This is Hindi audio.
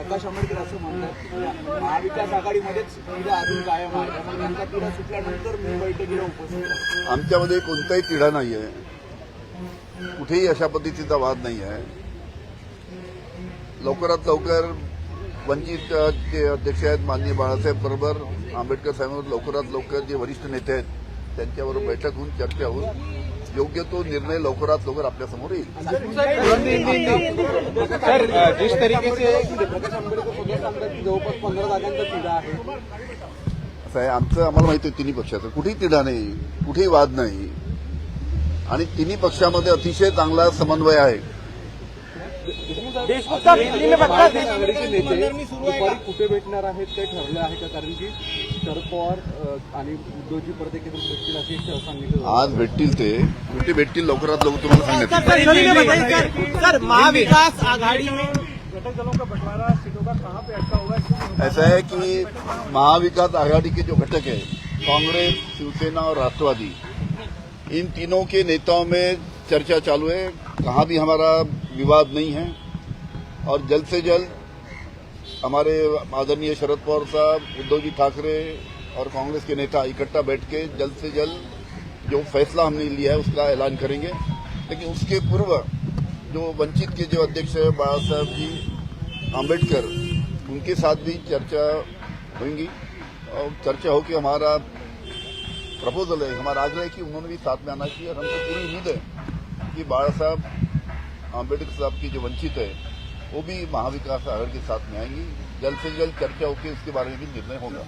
प्रकाश आंबेडकर असं म्हणतात. म्हणजे महाविकास आघाडीमध्येच तिढा अजून कायम आहे. त्यामुळे त्यांचा तिढा सुटल्यानंतर मी बैठकीला उपस्थित आमच्यामध्ये कोणताही तिढा नाही आहे. कुठेही अशा पद्धतीचा वाद नाही आहे. लवकरात लवकर वंचित जे अध्यक्ष आहेत माननीय बाळासाहेब बरोबर आंबेडकर साहेबांवर लवकरात लवकर जे वरिष्ठ नेते आहेत त्यांच्याबरोबर बैठक होऊन चर्चा होऊन योग्य तो निर्णय लवकरात लवकर आपल्यासमोर येईल. सर जिस तरीके से प्रकाश आंबेडकर जवळपास पंधरा जागांचा तिढा आहे. असं आहे आमचं आम्हाला माहिती आहे तिन्ही पक्षाचं. कुठेही तिढा नाही कुठेही वाद नाही. आणि तिन्ही पक्षामध्ये अतिशय चांगला समन्वय आहे. महाविकास आघाडीचे नेते दुपारी कुठे भेटणार आहेत ते ठरलं आहे का? कारण की शरद पवार आणि उद्धवजी परत भेटतील असे सांगितलं आज भेटतील ते. कुठे भेटतील लवकरात लवकर तुम्हाला सांगण्यात येईल. सर इन्होंने बताइए सर सर महाविकास आघाड़ी में ऐसा है कि महाविकास आघाड़ी के जो घटक है कांग्रेस शिवसेना और राष्ट्रवादी इन तीनों के नेताओं में चर्चा चालू है। कहाँ भी हमारा विवाद नहीं है। और जल्द से जल्द हमारे आदरणीय शरद पवार साहब, उद्धव जी ठाकरे और कांग्रेस के नेता इकट्ठा बैठ के जल्द से जल्द जो फैसला हमने लिया है, उसका ऐलान करेंगे। लेकिन उसके पूर्व जो वंचित के जो अध्यक्ष है बाबा साहब जी आम्बेडकर उनके साथ भी चर्चा होंगी। और चर्चा हो कि हमारा प्रपोजल है, हमारा आग्रह है कि उन्होंने भी साथ में आना चाहिए। और हमको पूरी उम्मीद है कि बाबा साहब आम्बेडकर साहब की जो वंचित है वो भी महाविकास आघाड़ी के साथ में आएँगी। जल्द से जल्द चर्चा होकर उसके बारे में भी निर्णय होगा।